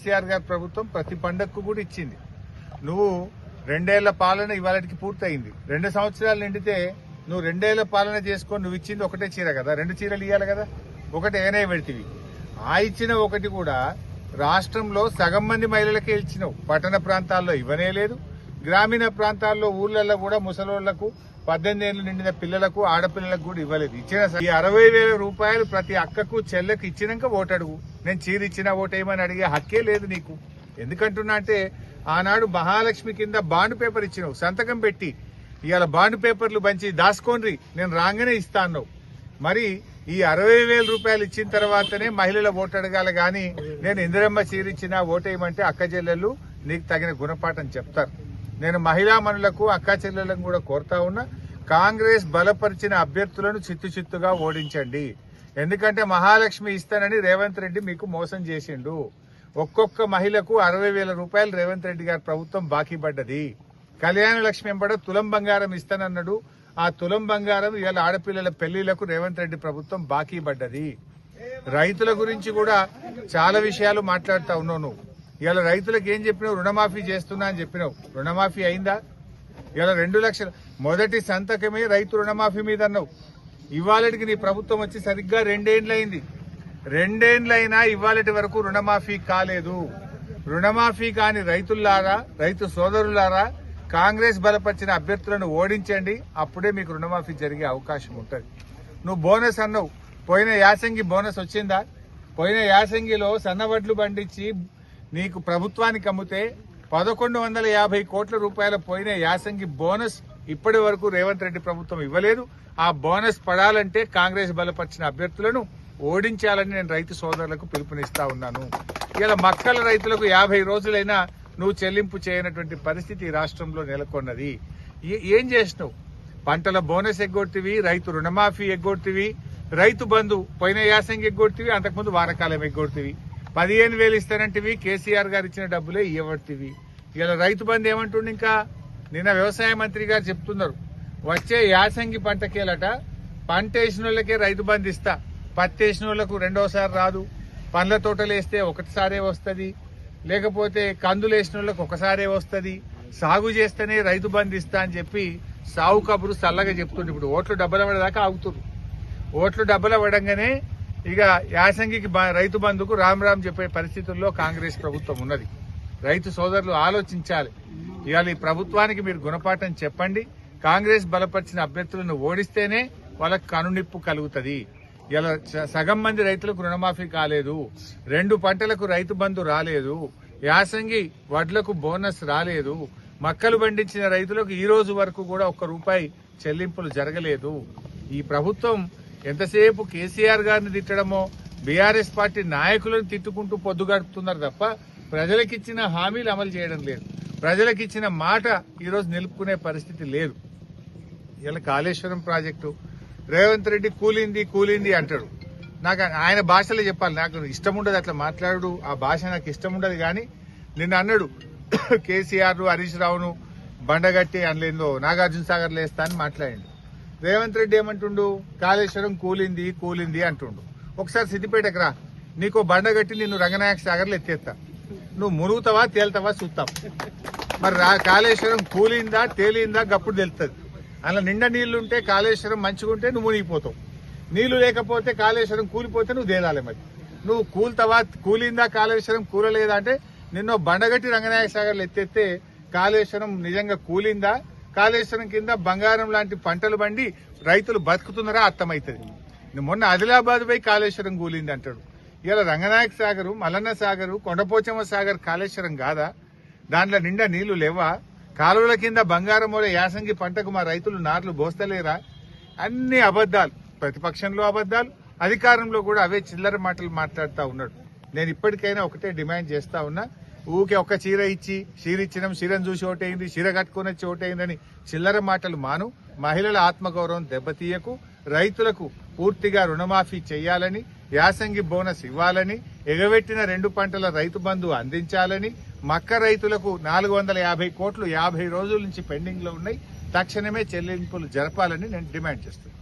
కేసీఆర్ గారి ప్రభుత్వం ప్రతి పండగకు కూడా ఇచ్చింది. నువ్వు రెండేళ్ళ పాలన ఇవాళకి పూర్తయింది. రెండు సంవత్సరాలు నిండితే నువ్వు రెండేళ్ళ పాలన చేసుకొని నువ్వు ఇచ్చింది ఒకటే చీర కదా? రెండు చీరలు ఇవ్వాలి కదా? ఒకటి ఏనే పెడితివి. ఆ ఇచ్చిన ఒకటి కూడా రాష్ట్రంలో సగం మంది మహిళలకే ఇచ్చినావు. పట్టణ ప్రాంతాల్లో ఇవ్వనే లేదు. గ్రామీణ ప్రాంతాల్లో ఊళ్ళల్లో కూడా ముసలోళ్ళకు పద్దెనిమిది ఏళ్ళు నిండిన పిల్లలకు ఆడపిల్లలకు కూడా ఇవ్వలేదు. ఇచ్చిన ఈ అరవై వేల రూపాయలు ప్రతి అక్కకు చెల్లెకు ఇచ్చినాక ఓటు అడుగు. నేను చీర ఇచ్చిన ఓటేయమని అడిగే హక్కే లేదు నీకు. ఎందుకంటున్నా అంటే ఆనాడు మహాలక్ష్మి కింద బాండ్ పేపర్ ఇచ్చినావు. సంతకం పెట్టి ఇవాళ బాండ్ పేపర్లు పంచి దాసుకోండ్రి నేను రాగానే ఇస్తాను మరి ఈ అరవై వేల రూపాయలు ఇచ్చిన తర్వాతనే మహిళల ఓటు అడగాలి గాని నేను ఇందిరమ్మ చీరిచ్చినా ఓటేయమంటే అక్క చెల్లెళ్ళు నీకు తగిన గుణపాఠం చెప్తారు. నేను మహిళా మనులకు అక్క కూడా కోరుతా ఉన్నా కాంగ్రెస్ బలపరిచిన అభ్యర్థులను చిత్తు చిత్తుగా ఓడించండి. ఎందుకంటే మహాలక్ష్మి ఇస్తానని రేవంత్ రెడ్డి మీకు మోసం చేసిండు. ఒక్కొక్క మహిళకు అరవై వేల రూపాయలు రేవంత్ రెడ్డి గారి ప్రభుత్వం బాకీ పడ్డది. కళ్యాణ లక్ష్మి ఎంబడ తులం బంగారం ఇస్తానన్నాడు. ఆ తులం బంగారం ఇవాళ ఆడపిల్లల పెళ్ళిళ్ళకు రేవంత్ రెడ్డి ప్రభుత్వం బాకీ పడ్డది. రైతుల గురించి కూడా చాలా విషయాలు మాట్లాడుతా ఉన్నావు నువ్వు ఇవాళ రైతులకు ఏం చెప్పినావు? రుణమాఫీ చేస్తున్నా అని చెప్పినావు. రుణమాఫీ అయిందా? ఇవాళ రెండు లక్షలు. మొదటి సంతకమే రైతు రుణమాఫీ మీద అన్నావు. ఇవాళకి నీ ప్రభుత్వం వచ్చి సరిగ్గా రెండేండ్లయింది. రెండేండ్లైనా ఇవాళటి వరకు రుణమాఫీ కాలేదు. రుణమాఫీ కాని రైతుల్లారా రైతు సోదరులారా కాంగ్రెస్ బలపరిచిన అభ్యర్థులను ఓడించండి. అప్పుడే మీకు రుణమాఫీ జరిగే అవకాశం ఉంటుంది. నువ్వు బోనస్ అన్నావు. పోయిన యాసంగి బోనస్ వచ్చిందా? పోయిన యాసంగిలో సన్నవడ్లు పండించి నీకు ప్రభుత్వానికి అమ్మితే పదకొండు వందల యాభై కోట్ల రూపాయల పోయిన యాసంగి బోనస్ ఇప్పటి వరకు రేవంత్ రెడ్డి ప్రభుత్వం ఇవ్వలేదు. ఆ బోనస్ పడాలంటే కాంగ్రెస్ బలపరిచిన అభ్యర్థులను ఓడించాలని నేను రైతు సోదరులకు పిలుపునిస్తా ఉన్నాను. ఇలా మక్కల రైతులకు యాభై రోజులైనా నువ్వు చెల్లింపు చేయనటువంటి పరిస్థితి రాష్ట్రంలో నెలకొన్నది. ఏం చేసినావు? పంటల బోనస్ ఎగ్గొట్టివి రైతు రుణమాఫీ ఎగ్గొట్టివి రైతు బంధు పోయిన యాసంగి ఎగ్గొట్టివి అంతకుముందు వారకాలం ఎగ్గొట్టివి. పదిహేను వేలు ఇస్తానంటివి కేసీఆర్ గారు ఇచ్చిన డబ్బులే ఇవ్వబట్టివి ఇలా రైతు బంధు ఏమంటుండే ఇంకా? నిన్న వ్యవసాయ మంత్రి గారు చెప్తున్నారు. వచ్చే యాసంగి పంటకేలట పంట వేసిన వాళ్ళకే రైతు బంధు ఇస్తా. పత్తి వేసిన వాళ్ళకు రెండోసారి రాదు. పండ్ల తోటలు వేస్తే ఒకటిసారే వస్తుంది. లేకపోతే కందులు వేసిన వాళ్ళకు ఒకసారే వస్తుంది. సాగు చేస్తేనే రైతు బంధు ఇస్తా అని చెప్పి సాగు కబురు చల్లగా చెప్తుండే. ఇప్పుడు ఓట్లు డబ్బల పడేదాకా ఆగుతున్నారు ఓట్లు డబ్బులు పడంగానే ఇక యాసంగికి రైతు బంధుకు రామ్ రామ్ చెప్పే పరిస్థితుల్లో కాంగ్రెస్ ప్రభుత్వం ఉన్నది. రైతు సోదరులు ఆలోచించాలి. ఇవాళ ఈ ప్రభుత్వానికి మీరు గుణపాఠం చెప్పండి. కాంగ్రెస్ బలపరిచిన అభ్యర్థులను ఓడిస్తేనే వాళ్ళకు కనునిప్పు కలుగుతుంది. ఇలా సగం మంది రైతులకు రుణమాఫీ కాలేదు. రెండు పంటలకు రైతు బంధు రాలేదు. యాసంగి వడ్లకు బోనస్ రాలేదు. మక్కలు పండించిన రైతులకు ఈ రోజు వరకు కూడా ఒక్క రూపాయి చెల్లింపులు జరగలేదు. ఈ ప్రభుత్వం ఎంతసేపు కేసీఆర్ గారిని తిట్టడమో బీఆర్ఎస్ పార్టీ నాయకులను తిట్టుకుంటూ పొద్దుగడుతున్నారు తప్ప ప్రజలకిచ్చిన హామీలు అమలు చేయడం లేదు. ప్రజలకిచ్చిన మాట ఈరోజు నిలుపుకునే పరిస్థితి లేదు. ఇలా కాళేశ్వరం ప్రాజెక్టు రేవంత్ రెడ్డి కూలింది కూలింది అంటాడు. నాకు ఆయన భాషలో చెప్పాలి. నాకు ఇష్టం ఉండదు అట్లా మాట్లాడు ఆ భాష నాకు ఇష్టం ఉండదు కానీ నిన్న అన్నాడు కేసీఆర్ హరీష్ రావును బండగట్టి అనలేందో నాగార్జున సాగర్ లేస్తా అని మాట్లాడండి. రేవంత్ రెడ్డి ఏమంటుండు? కాళేశ్వరం కూలింది కూలింది అంటుండు. ఒకసారి సిద్దిపేటకు రా. నీకో బండగట్టి నిన్ను రంగనాయక సాగర్లో ఎత్తేస్తా. నువ్వు మునుగుతావా తేలుతావా చూస్తాం. మరి రా కాళేశ్వరం కూలిందా తేలిందా గప్పుడు తెలుస్తుంది. అలా నిండా నీళ్ళుంటే కాళేశ్వరం మంచిగా ఉంటే నువ్వు మునిగిపోతావు. నీళ్ళు లేకపోతే కాళేశ్వరం కూలిపోతే నువ్వు తేలాలి మరి. నువ్వు కూల్తావా కూలిందా కాళేశ్వరం కూలలేదా అంటే నిన్నో బండగట్టి రంగనాయక సాగర్లు ఎత్తేస్తే కాళేశ్వరం నిజంగా కూలిందా కాళేశ్వరం కింద బంగారం లాంటి పంటలు బండి రైతులు బతుకుతున్నారా అర్థమవుతుంది మొన్న ఆదిలాబాద్ పోయి కాళేశ్వరం కూలింది అంటాడు. ఇలా రంగనాయక సాగరు మల్లన్న సాగరు కొండపోచమ్మ సాగర్ కాళేశ్వరం కాదా? దాంట్లో నిండా నీళ్ళు లేవా? కాలువల కింద బంగారం యాసంగి పంటకు మా రైతులు నార్లు బోస్తలేరా? అన్ని అబద్దాలు ప్రతిపక్షంలో అబద్దాలు అధికారంలో కూడా అవే చిల్లర మాటలు మాట్లాడుతూ ఉన్నాడు. నేను ఇప్పటికైనా ఒకటే డిమాండ్ చేస్తా ఉన్నా. ఊకే ఒక్క చీర ఇచ్చి చీర ఇచ్చినాం చీరను చూసి ఓటైంది చీర కట్టుకుని వచ్చి ఓటైందని చిల్లర మాటలు మాను. మహిళల ఆత్మగౌరవం దెబ్బతీయకు రైతులకు పూర్తిగా రుణమాఫీ చేయాలని యాసంగి బోనస్ ఇవ్వాలని ఎగబెట్టిన రెండు పంటల రైతు బంధు అందించాలని మక్క రైతులకు నాలుగు వందల యాభై కోట్లు యాభై రోజుల నుంచి పెండింగ్లో ఉన్నాయి. తక్షణమే చెల్లింపులు జరపాలని నేను డిమాండ్ చేస్తున్నాను.